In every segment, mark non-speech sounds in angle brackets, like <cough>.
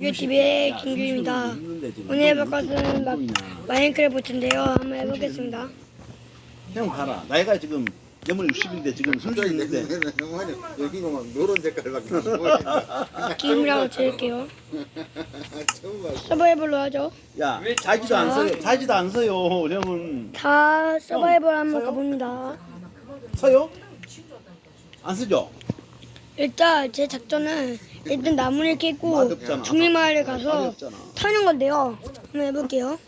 유튜브의 김규입니다. 오늘 해볼 것은 마, 마인크래프트인데요. 한번 해보겠습니다. 형 봐라. 나이가 지금 내물 60인데 지금 30인데 영화는 여기가 막 노란 색깔밖에 안 지을게요. 처음 봤어. 서바이벌로 하죠. 야 자지도 안 써요. 자지도 안 써요. 형은 다 서바이벌 한번 서요? 가봅니다. 써요? 안 쓰죠? 일단 제 작전은 일단 나무를 맛없잖아. 중리마을에 가서. 타는 건데요. 한번 해볼게요.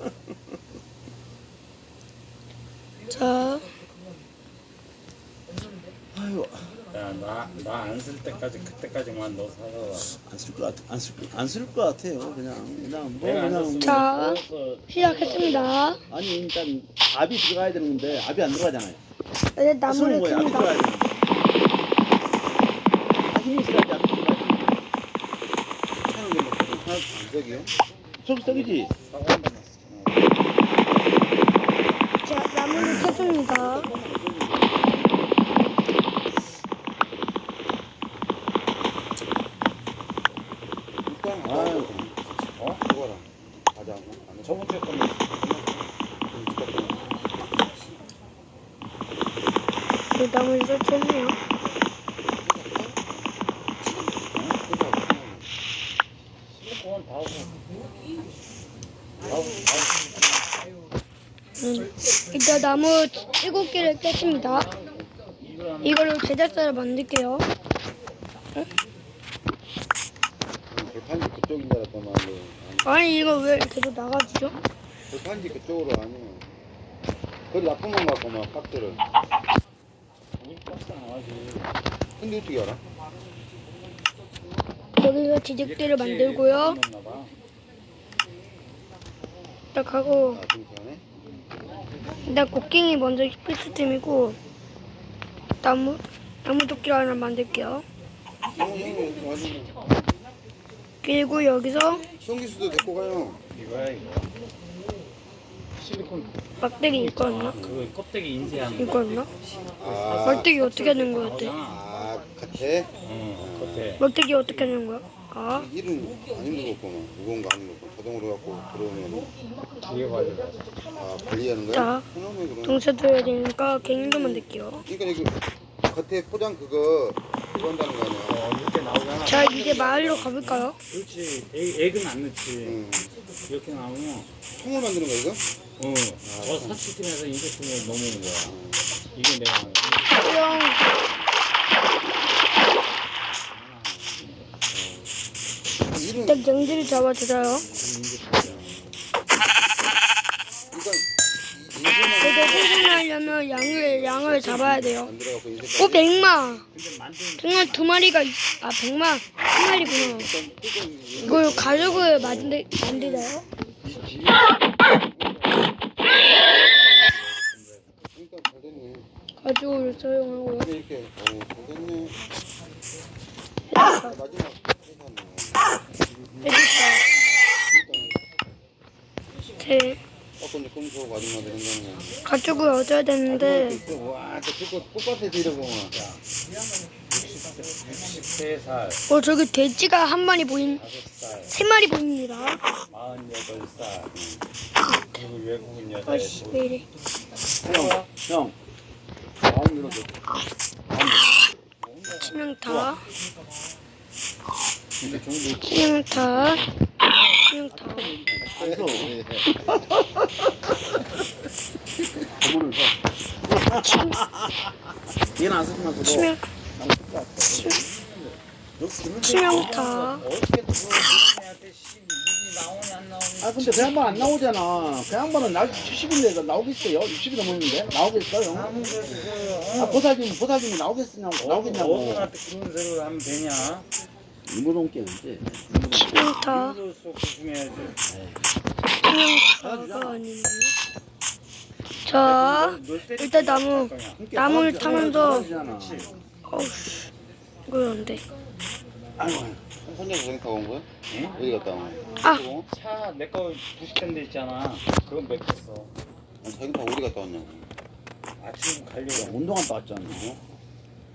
<laughs> 자, 아유 야나나 안 쓸 때까지 그때까지만 너 살아라. 안쓸 것 같아. 안쓸안쓸 것 같아요. 그냥 그냥 뭐 그냥 자. 그래서 시작했습니다. 아니 일단 압이 들어가야 되는 건데 압이 안 들어가잖아요. 이제 쓰는 나무를 압이 캡니다. 들어가야 되는데. 아, 힘이 있어야지 압이 들어가지. 하는 게 속 썩이지. 한 번만 쓰 자, 나무를 캐줍니다. 일단 아유 어? 저번 주에 거는 그 나무를 설치했네요. 그건 다 하고 음, 일단 나무 일곱 개를 깼습니다. 이걸 하면 이걸로 제작사를 만들게요. 불판지 그쪽인 줄 알았더만. 아니 이거 왜 계속 나가지죠? 불판지 그쪽으로 아니면. 거기 나쁜만 갖고 막 나가지. 근데 어떻게 알아? 여기서 지적대를 만들고요. 봐. 딱 하고 아? 일단 곡괭이 먼저 필수템이고 나무 나무 도끼를 하나 만들게요. 그리고 여기서 성기수도 데리고 가요. 이거야 이거. 실리콘 막대기 이거 였나? 그 껍데기 인쇄하는 거. 이거 였나? 아, 막대기 어떻게 하는 거였대? 아, 같아? 응 겉에. 막대기 어떻게 하는 거야? 아, 일은 안 힘들었구만. 무거운 거 안 힘들고. 자동으로 갖고 들어오면. 뒤에 관리가. 아, 관리하는 거야? 자. 그럼. 동사도 해야 되니까 갱도 만들게요. 그러니까 이거 겉에 포장 그거 그거 한다는 거 아니야? 어 이렇게 나오잖아. 자 이제 마을로 가볼까요? 그렇지. 액, 액은 안 넣지. 응. 이렇게 나오면 총을 만드는 거야 이거? 어. 저 사치팀에서 주면 넘어오는 거야. 이게 내가 하는 거야. 뿅. 일단 경지를 잡아주세요. 이거 생산하려면 양을 양을 잡아야 돼요. 오 백마. 백마 두 마리가 있- 아 백마 한 마리구나. 이걸 가죽을 만들 만들어요? 가죽을 사용하고요. 이렇게 어, 됐네. 마지막 회사네. 해줬다. 제 아까 이제 검수 마지막에 거. 가죽을 얻어야 되는데 와, 저 그거 꽃밭에 이러고 막. 63살, 어 저기 돼지가 한 마리 보인 5살, 세 마리 보입니다. 48살. 그리고 외국인 여자애 아씨 왜 이래? 형 형. 마음 들어줘. 치명타, 근데 종도 치명타, 치명타. 얘는 안 쓰지만 그거. 치명 치명타. 아 근데 그 양반 안 나오잖아. 그 양반은 나 70인데 나오겠어요? 60이 넘었는데 나오겠어요? 아 보살님 보살님이 나오겠냐고 나오겠냐고. 어른한테 그런 소리를 하면 되냐 이모동 깨는데. 아니네. 자, 일단 나무 나무를 타면서 어우 씨, 이거 안 돼. 혼자 고생 타고 온 거야? 응? 어디 갔다 온 거야? 아, 어? 차내거 부식된 데 있잖아 그건 맥혔어 아니, 자기 다 어디 갔다 왔냐고. 아침 가려고 운동 갔다 왔잖아.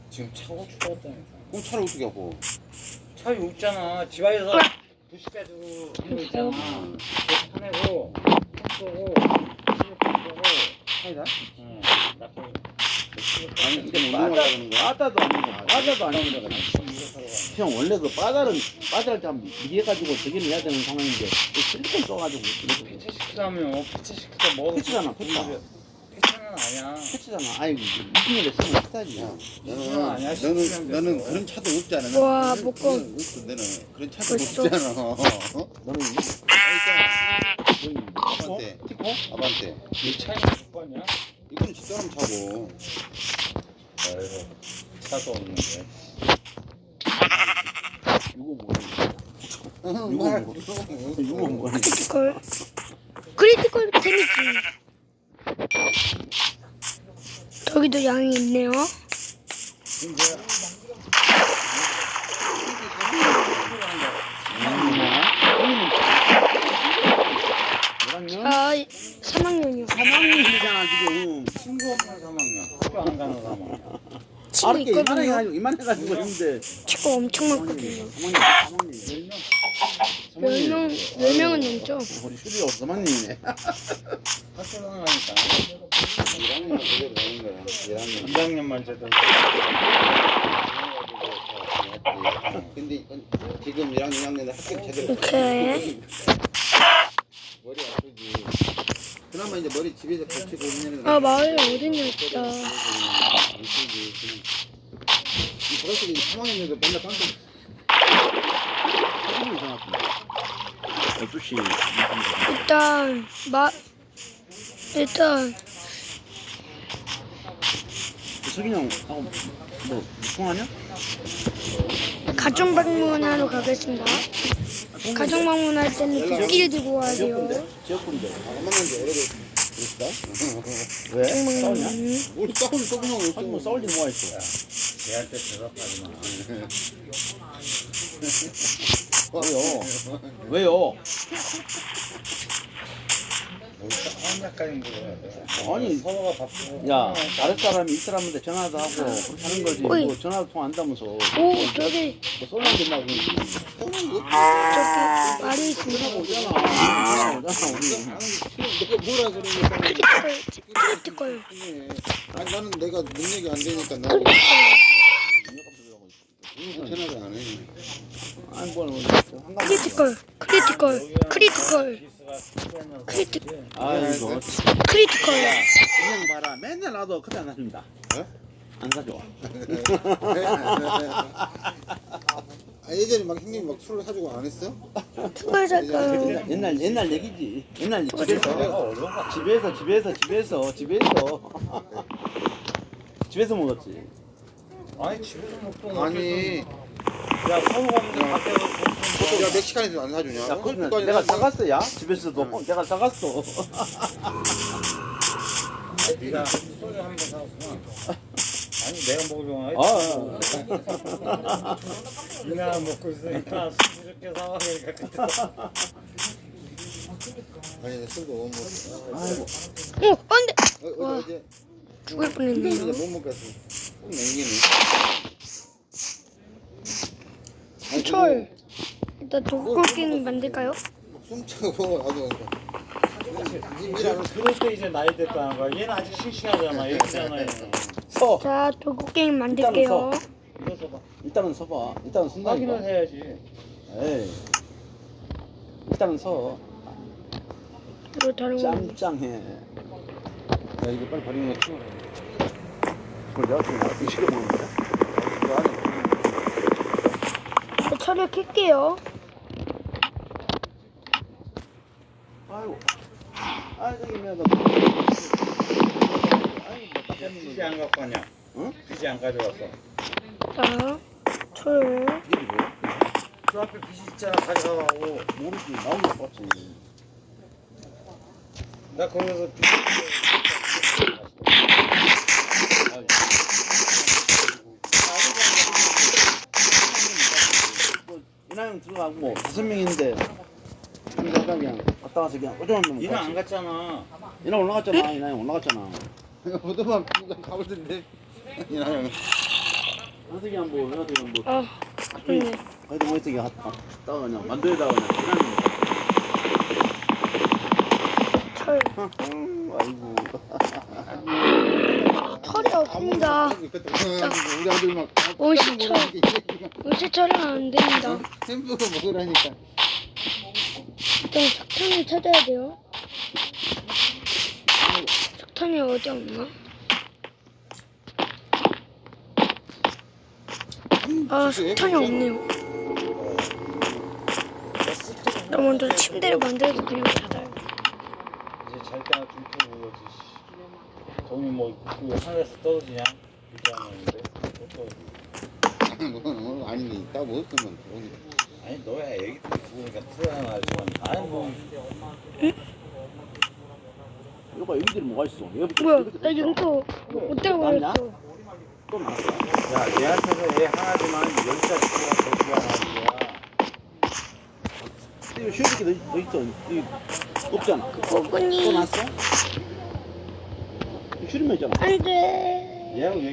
지금 차고 추웠다니까 그럼 차를 어떻게 하고? 차 여기 있잖아 집 안에서 부시 빼주고 이런 거 있잖아. 그거 파내고 쏘고 쏘고 사이다? 응. 나쁜 아니 이게 빠다, 운동을 하는 거야? 빠다도 아니고 빠다도 아니고 형 원래 그 빠다는 빠다를 좀 미개가지고 저기를 해야 되는 상황인데 그 실리콘 써가지고 이렇게 피치 시키자면 피치 시키자 뭐 패치잖아, 패치. 아니야. 패치잖아 아이 무슨 일에 쓰는 스타일이야 이건 아니야. 너는 너는 너는. 그런 차도 없잖아. 와, 너는. 그런- 없어 너는 그런 차도 벌써? 없잖아. 어? 너는 아반떼. 티코? 아반떼. 이 차이가 몇 번이야? 이건 집사람 차고. 아이고 차도 없는데. 이거 뭐야 이거 뭐- 이거 뭐야 크리티컬. 크리티컬 재밌지. 저기도 양이 있네요. 아, 3학년이요. 3학년이잖아 지금 친구 없는 사망이야. 학교 안 가는 사망. 친구 아렇게 있거든요. 이만해가지고 이만해 가지고 있는데 친구 엄청 많거든요. 3학년 3학년 10명, 10명은 넘죠. 우리 슈리가 3학년이네 학교 나가니까. 1학년 제대로 되는 거야. 1학년. 2학년만 제대로. 근데 지금 1학년, 2학년 학교 제대로. 오케이. 머리 아프지. 그나마 이제 머리 집에서 고치고 있는 아, 마을에 어딨냐, 진짜. 이 버릇이 3학년에도 맨날 3학년 이상 같은데 12시 일단, 마, 일단, 석인이 형하고 뭐 통하냐? 가정 방문하러 가겠습니다. 가정 방문할 때는 도끼를 들고 와야 돼요. 지역군데? 지역군데 안 만난 지 오래됐어. 왜? 싸우냐? 방문. 뭘 싸울 아니 뭐 있어. 싸울 일 뭐가 있어 걔한테 대답하지 마. <laughs> 왜요? 왜요? 약간. 아니, 서로가 바쁘고. 야 다른 사람이 이 사람한테 전화도 하고 그렇게 하는 거지. 뭐 전화도 통안 한다면서 뭐 오, 저기, 쏠라 된다고 저기, 말이 있습니다. 오잖아 전화 오잖아 우리 내가 뭐라 그러니까. 크리티컬, 크리티컬. 아니 나는 내가 능력이 안 되니까 나도 전화를 안 해. 아니 뭘 한가지 크리티컬, 크리티컬, 크리티컬, 크리티, 아이고 크리티컬. 그냥 봐라 맨날 나도 커피 안 사줍니다 어? 안 사줘 아, 예전에 막 형님 막 술을 사주고 안 했어? 투걸 살까요? 옛날 옛날, 옛날 얘기지 옛날 집에서 집에서 집에서 집에서 집에서 집에서 먹었지 아니 집에서 먹고 아니 야 서울 없는데 밖에 야 멕시칸에서 안 사주냐? 야, 헐크까지 내가 사주냐? 사갔어, 야. 집에서도 내가 사갔어. 네가 소주 한번 사왔구나 아니 내가 먹으려고 아, 했지 네가 먹고 있으니까 술 이렇게 사와 그러니까 그때 아니 술도 못 먹어. 아이고. 오, 안 돼! 어, 와. 어제 어제 죽을 근데 뻔했네요. 못 먹겠어. 꼭 냉기네. 철. 일단 독골갱이 만들까요? 숨 차고 나도 그럴 때 이제 나이 됐다는 거야 얘는 아직 싱싱하잖아 얘기잖아요 서. 자, 독골갱이 만들게요. 이거 써봐 일단은 서봐. 일단은 확인을 쓴다니까. 해야지 에이. 일단은 서. 이거 다른 거. 짱짱해. 야, 이거 빨리 버리는 거 치워. 그걸 내가 지금 나한테 시켜 먹는 거야? 이거 안에. 자, 철을 켤게요. 아이고. 아. 아이고, 비지 안 갖고 왔냐 응? 비지 안 가져왔어 자, 철. 이게 뭐야? 저 앞에 비지 있잖아 가져가고 모르지. 나오는 거 같지. 나 거기서 비지 뭐, 들어가고 뭐 다섯 명인데 한 가당 그냥 갔다 와서 그냥 오줌만 먹는 얘는 안. 갔잖아 이나 올라갔잖아. 이나영 올라갔잖아. <laughs> 보도만 가보던데. 이나영. 한석이 한뭐 해가지고 뭐 아, 그러네. 그래도 멋있게 갔다 그냥 만들다 그냥 그냥 철 아이고 철이 <laughs> 없습니다. 우리 아들 막 오십초. 요새 철은 안 됩니다. 햄버거 먹으라니까. 일단 석탄을 찾아야 돼요. 석탄이 어디 없나? 아, 석탄이 없네요. 나 먼저 침대를 만들어서 그냥 자자요. 이제 잘 때나 좀 켜고 그러지. 동이 뭐그 하늘에서 떨어지냐? 또 떨어지고. 오늘 아니니 딱 먹었으면 오늘 아니 너야 애기들이 죽으니까 불안하지만 아니 뭐 여봐 여기들이 뭐가 있어 여기 뭐야, 나 영토 어디다 버렸어? 또 나왔어 야, 얘한테는 애 하나지만 열자 식구가 더 불안한 거야. 이거 쉐이크 너, 너 있어 이 없잖아 또 꼬꾸니. 났어? 슈리면 있잖아 안 돼. 얘하고 얘기